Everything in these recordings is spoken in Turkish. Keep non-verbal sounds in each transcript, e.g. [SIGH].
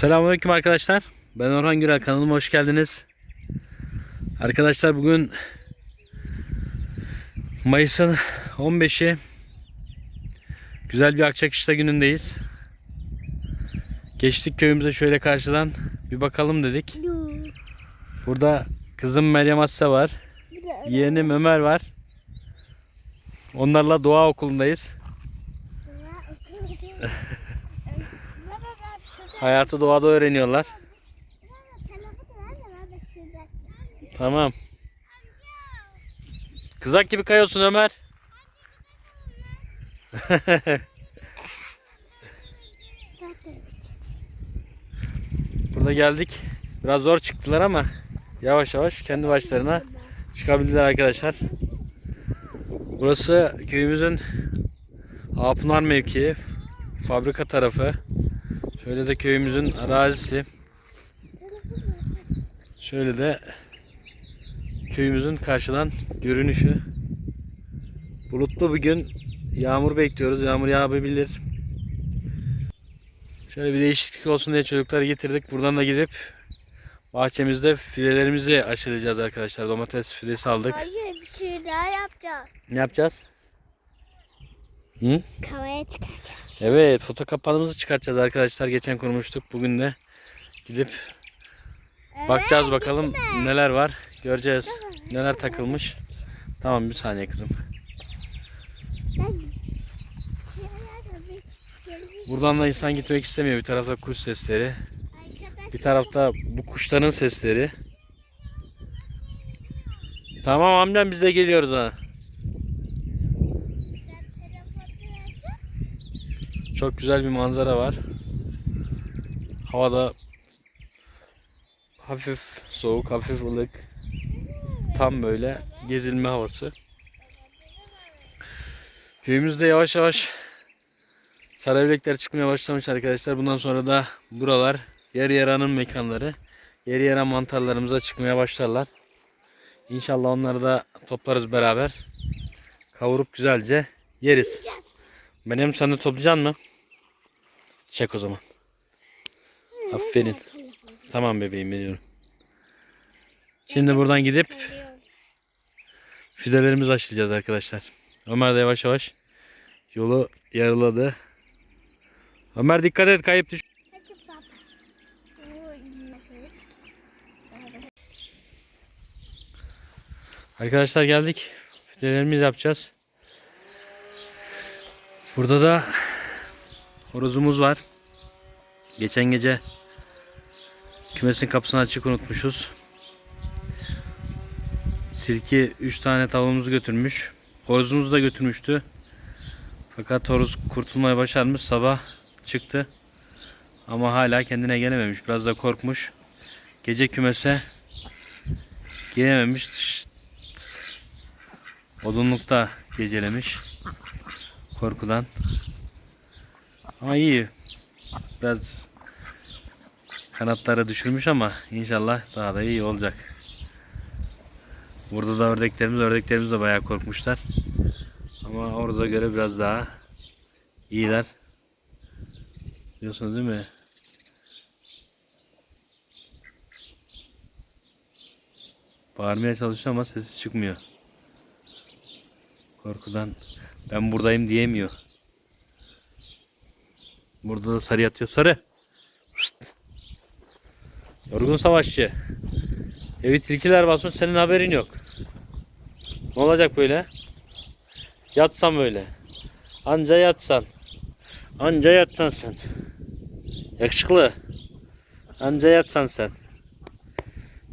Selamünaleyküm arkadaşlar. Ben Orhan Gürel kanalıma hoş geldiniz. Arkadaşlar bugün Mayıs'ın 15'i güzel bir Akçakışla günündeyiz. Geçtik köyümüze şöyle karşıdan bir bakalım dedik. Burada kızım Meryem Asya var. Yeğenim Ömer var. Onlarla doğa okulundayız. Hayatı doğada öğreniyorlar. Tamam. Kızak gibi kayıyorsun Ömer. [LAUGHS] Burada geldik. Biraz zor çıktılar ama yavaş yavaş kendi başlarına çıkabildiler arkadaşlar. Burası köyümüzün Apınar mevkii. Fabrika tarafı. Şöyle de köyümüzün arazisi. Şöyle de köyümüzün karşıdan görünüşü. Bulutlu bir gün yağmur bekliyoruz. Yağmur yağabilir. Şöyle bir değişiklik olsun diye çocukları getirdik. Buradan da gidip bahçemizde fidelerimizi aşılayacağız arkadaşlar. Domates fidesi aldık. Hayır bir şey daha yapacağız. Ne yapacağız? Hı? Kavaya çıkaracağız. Evet foto kapağımızı çıkartacağız arkadaşlar. Geçen kurmuştuk. Bugün de gidip bakacağız bakalım neler var. Göreceğiz neler takılmış. Tamam bir saniye kızım. Buradan da insan gitmek istemiyor. Bir tarafta kuş sesleri. Bir tarafta bu kuşların sesleri. Tamam amcam biz de geliyoruz ha. Çok güzel bir manzara var. Havada hafif soğuk, hafif ılık. Tam böyle gezilme havası. Köyümüzde yavaş yavaş saraybilekler çıkmaya başlamış arkadaşlar. Bundan sonra da buralar yer yaranın mekanları. Yer yaran mantarlarımıza çıkmaya başlarlar. İnşallah onları da toplarız beraber. Kavurup güzelce yeriz. Benim sen de toplayacaksın mı? Çek o zaman. Aferin. Tamam bebeğim veriyorum. Şimdi buradan gidip fidelerimizi aşılayacağız arkadaşlar. Ömer de yavaş yavaş yolu yarıladı. Ömer dikkat et kayıp düş. Arkadaşlar geldik. Fidelerimizi yapacağız. Burada da horozumuz var. Geçen gece kümesin kapısını açık unutmuşuz. Tilki 3 tane tavuğumuzu götürmüş. Horozumuzu da götürmüştü. Fakat horoz kurtulmayı başarmış. Sabah çıktı. Ama hala kendine gelememiş. Biraz da korkmuş. Gece kümese girememiş. Odunlukta gecelemiş. Korkudan. Ama iyi. Biraz kanatları düşürmüş ama inşallah daha da iyi olacak. Burada da ördeklerimiz, ördeklerimiz de bayağı korkmuşlar. Ama orada göre biraz daha iyiler. Biliyorsunuz değil mi? Bağırmaya çalışıyor ama sesi çıkmıyor. Korkudan ben buradayım diyemiyor. Burada da sarı yatıyor. Sarı. Yorgun savaşçı. Evi tilkiler basmış senin haberin yok. Ne olacak böyle? Yatsan böyle. Anca yatsan. Anca yatsan sen. Yakışıklı. Anca yatsan sen.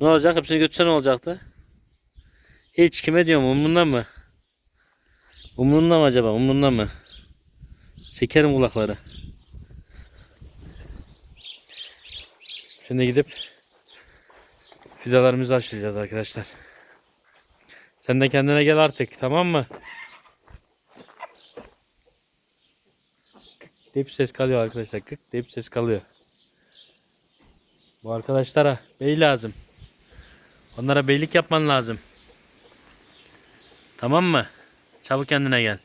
Ne olacak? Hepsini götürsen olacaktı? Hiç kime diyorum umrunda mı? Umrunda mı acaba? Umrunda mı? Çekerim kulakları. Şimdi gidip fidalarımızı açacağız arkadaşlar. Sen de kendine gel artık tamam mı? Deyip ses kalıyor arkadaşlar. Kık deyip ses kalıyor. Bu arkadaşlara bey lazım. Onlara beylik yapman lazım. Tamam mı? Çabuk kendine gel.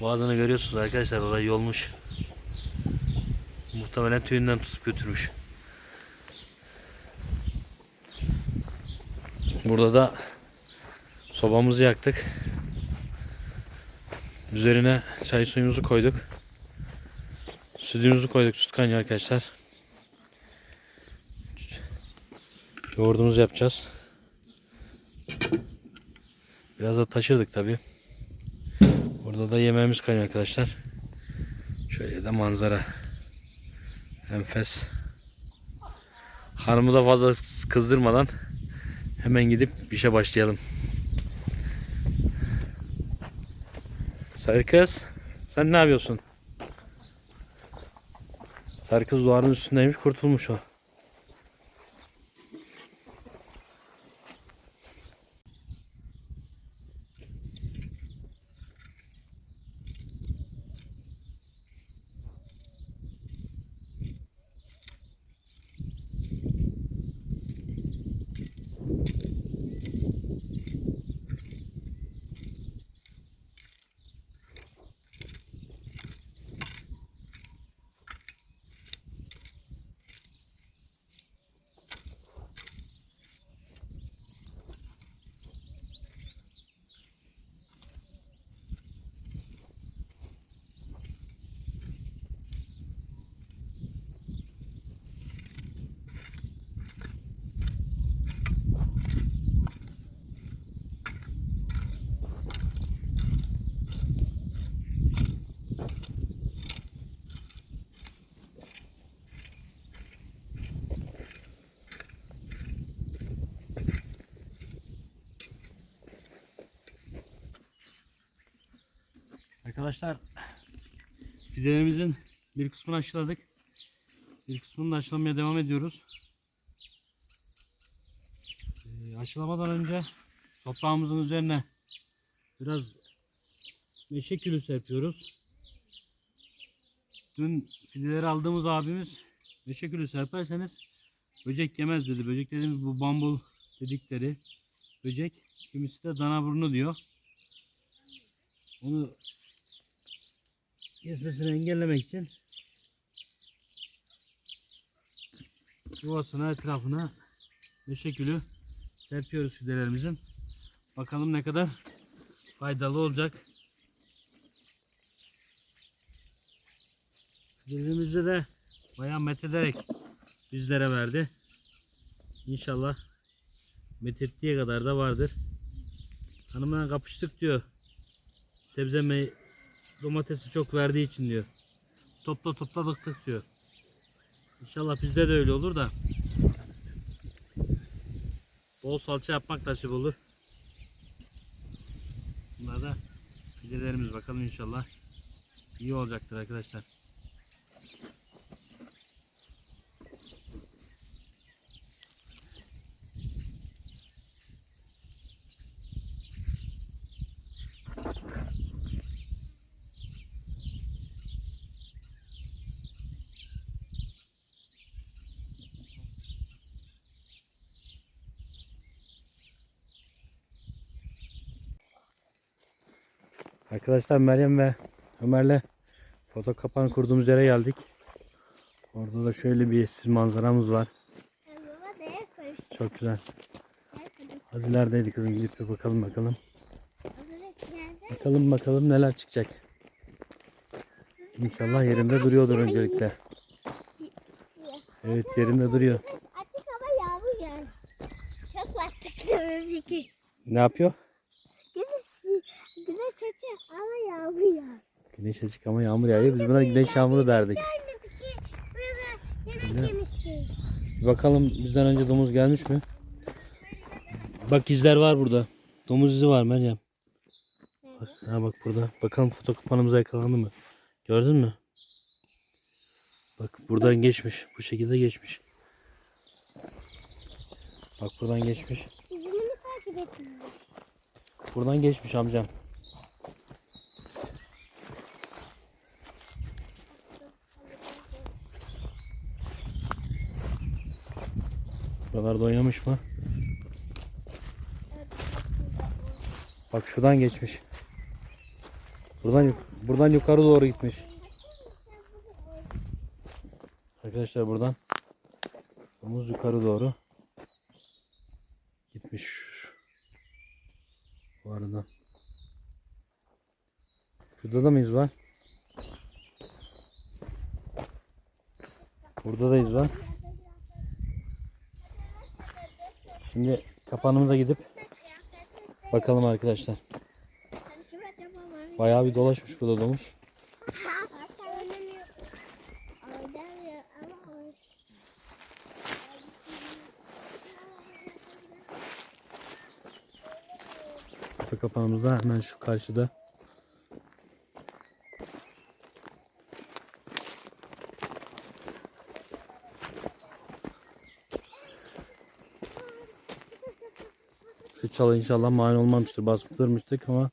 Boğazını görüyorsunuz arkadaşlar. Orayı yolmuş. Muhtemelen tüyünden tutup götürmüş. Burada da sobamızı yaktık. Üzerine çay suyumuzu koyduk. Sütümüzü koyduk süt kaynıyor arkadaşlar. Yoğurdumuzu yapacağız. Biraz da taşırdık tabi. Burada da yemeğimiz kaynıyor arkadaşlar. Şöyle de manzara. Enfes. Hanımı da fazla kızdırmadan hemen gidip işe başlayalım. Sarı kız, sen ne yapıyorsun? Sarı kız duvarın üstündeymiş, kurtulmuş o. Arkadaşlar fidelerimizin bir kısmını aşıladık. Bir kısmını da aşılamaya devam ediyoruz. Ee, aşılamadan önce toprağımızın üzerine biraz meşe külü serpiyoruz. Dün fideleri aldığımız abimiz meşe külü serperseniz böcek yemez dedi. Böcek dediğimiz bu bambul dedikleri böcek. Kimisi de dana burnu diyor. Onu kesmesini engellemek için yuvasına etrafına meşekülü serpiyoruz fidelerimizin. Bakalım ne kadar faydalı olacak. Fidelimizde de bayağı methederek bizlere verdi. İnşallah methettiği kadar da vardır. Hanımla kapıştık diyor. Sebze domatesi çok verdiği için diyor. Topla topla bıktık diyor. İnşallah bizde de öyle olur da. Bol salça yapmak nasip olur. Bunlar da fidelerimiz bakalım inşallah. iyi olacaktır arkadaşlar. Arkadaşlar Meryem ve Ömer'le foto kapan kurduğumuz yere geldik. Orada da şöyle bir eşsiz manzaramız var. Çok güzel. Hadi neredeydi kızım gidip bir bakalım bakalım. Bakalım bakalım neler çıkacak. İnşallah yerinde duruyordur öncelikle. Evet yerinde duruyor. Çok [LAUGHS] sebebi Ne yapıyor? Güneş, güneş açık ama yağmur yağıyor. Güneş açık ama yağmur yağıyor. Biz buna güneş yağmuru derdik. Bir bakalım bizden önce domuz gelmiş mi? Bak izler var burada. Domuz izi var Meryem. Bak, ha bak burada. Bakalım foto kapanımıza yakalandı mı? Gördün mü? Bak buradan geçmiş. Bu şekilde geçmiş. Bak buradan geçmiş. Buradan geçmiş amcam. Buralarda oynamış mı? Bak şuradan geçmiş. Buradan buradan yukarı doğru gitmiş. Arkadaşlar buradan omuz yukarı doğru gitmiş. Bu arada. Şurada da mı iz var? Burada da iz var. Şimdi kapanımıza gidip bakalım arkadaşlar. Bayağı bir dolaşmış burada domuz. Kapanımızda hemen şu karşıda. Çalı inşallah mani olmamıştır. Bastırmıştık ama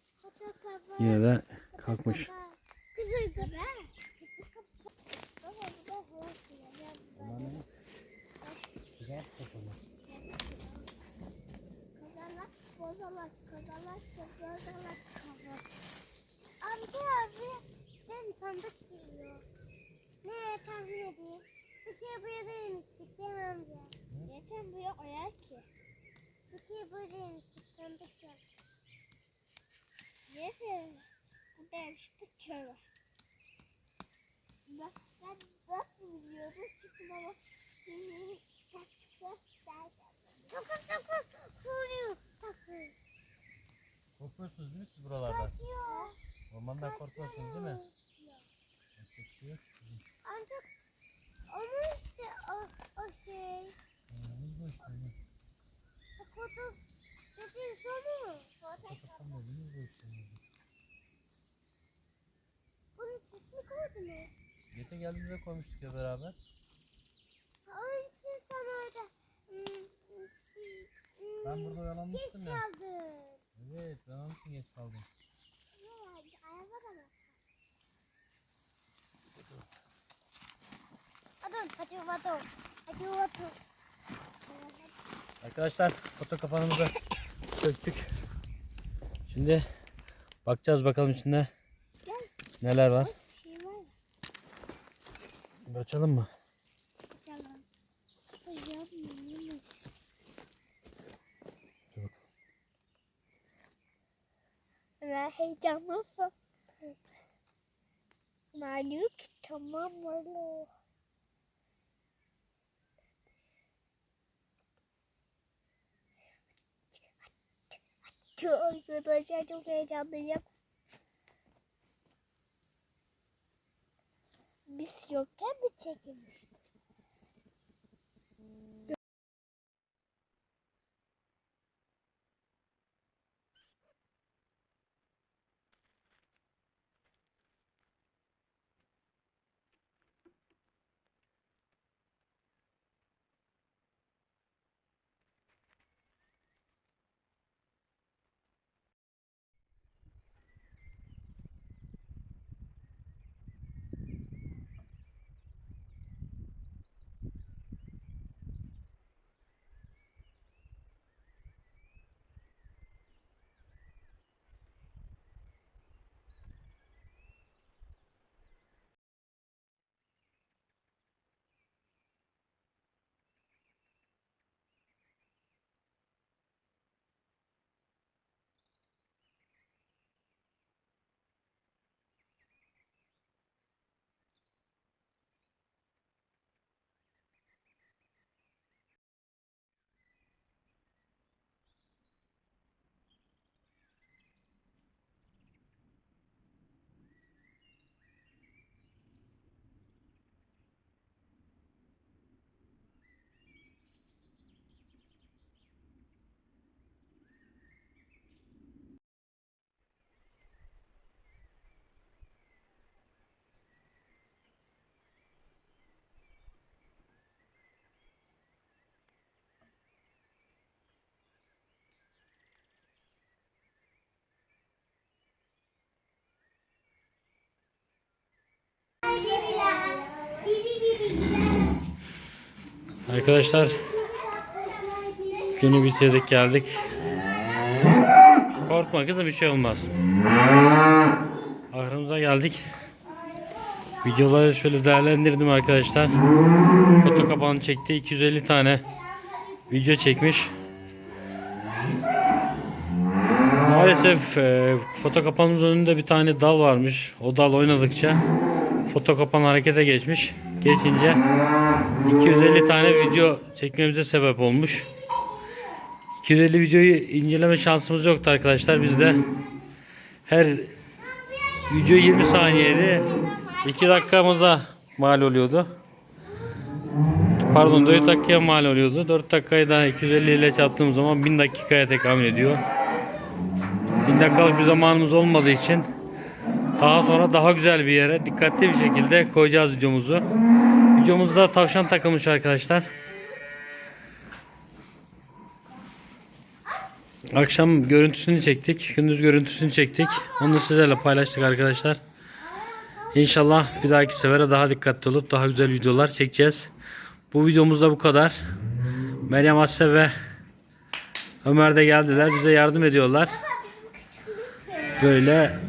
yine de kalkmış. Amca abi, ben sandık geliyor. Ne tahmin edeyim? Bir kere buraya denemiştik değil mi amca? Geçen buraya oyar ki. Buraya denemiştik sandık yok. Neyse, bu denemiştik köre. Ben, ben nasıl biliyordum? Çünkü baba Takın takın. Soruyor. Takın. Korkuyorsunuz değil mi siz buralarda? Kaçıyor. Ormandan korkuyorsunuz değil mi? Ancak ama işte o, o şey. O foto dediğin sonu mu? Bunun sesini koydu mu? Geçen geldiğimizde koymuştuk ya beraber. Onun için sen orada ım, ım, Ben burada geç oyalanmıştım ya. kaldın. Evet ben onun için geç kaldım. Adam, hadi bakalım. Hadi bakalım. Arkadaşlar foto kapanımızı söktük. Şimdi bakacağız bakalım içinde neler var. Bir açalım mı? Ben heyecanlısın. Maluk tamam mı? Çok arkadaşlar çok heyecanlıyım. Biz yokken mi çekilmiştik? Arkadaşlar günü bitirdik geldik. Korkma kızım bir şey olmaz. Ahırımıza geldik. Videoları şöyle değerlendirdim arkadaşlar. Foto kapağını çekti. 250 tane video çekmiş. Maalesef e, foto kapağımızın önünde bir tane dal varmış. O dal oynadıkça foto kapan harekete geçmiş. Geçince 250 tane video çekmemize sebep olmuş. 250 videoyu inceleme şansımız yoktu arkadaşlar. Biz de her video 20 saniyede 2 dakikamıza mal oluyordu. Pardon 4 dakikaya mal oluyordu. 4 dakikayı da 250 ile çarptığım zaman 1000 dakikaya tekamül ediyor. 1000 dakikalık bir zamanımız olmadığı için daha sonra daha güzel bir yere dikkatli bir şekilde koyacağız videomuzu. Videomuzda tavşan takılmış arkadaşlar. Akşam görüntüsünü çektik. Gündüz görüntüsünü çektik. Onu da sizlerle paylaştık arkadaşlar. İnşallah bir dahaki sefere daha dikkatli olup daha güzel videolar çekeceğiz. Bu videomuzda bu kadar. Meryem Asya ve Ömer de geldiler. Bize yardım ediyorlar. Böyle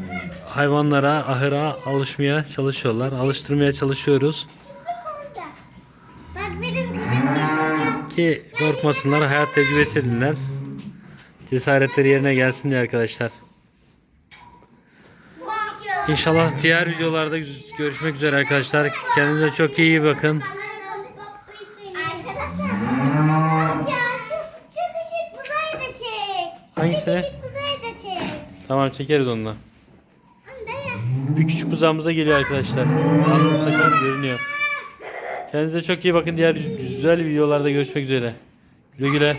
hayvanlara, ahıra alışmaya çalışıyorlar. Alıştırmaya çalışıyoruz. Bak benim kızım Ki korkmasınlar, hayat tecrübesi edinler. Cesaretleri yerine gelsin diye arkadaşlar. İnşallah diğer videolarda görüşmek üzere arkadaşlar. Kendinize çok iyi bakın. Hangisi? Tamam çekeriz onunla. Bir küçük buzağımız da geliyor arkadaşlar. Ağzı sakar görünüyor. Kendinize çok iyi bakın. Diğer güzel videolarda görüşmek üzere. Güle güle.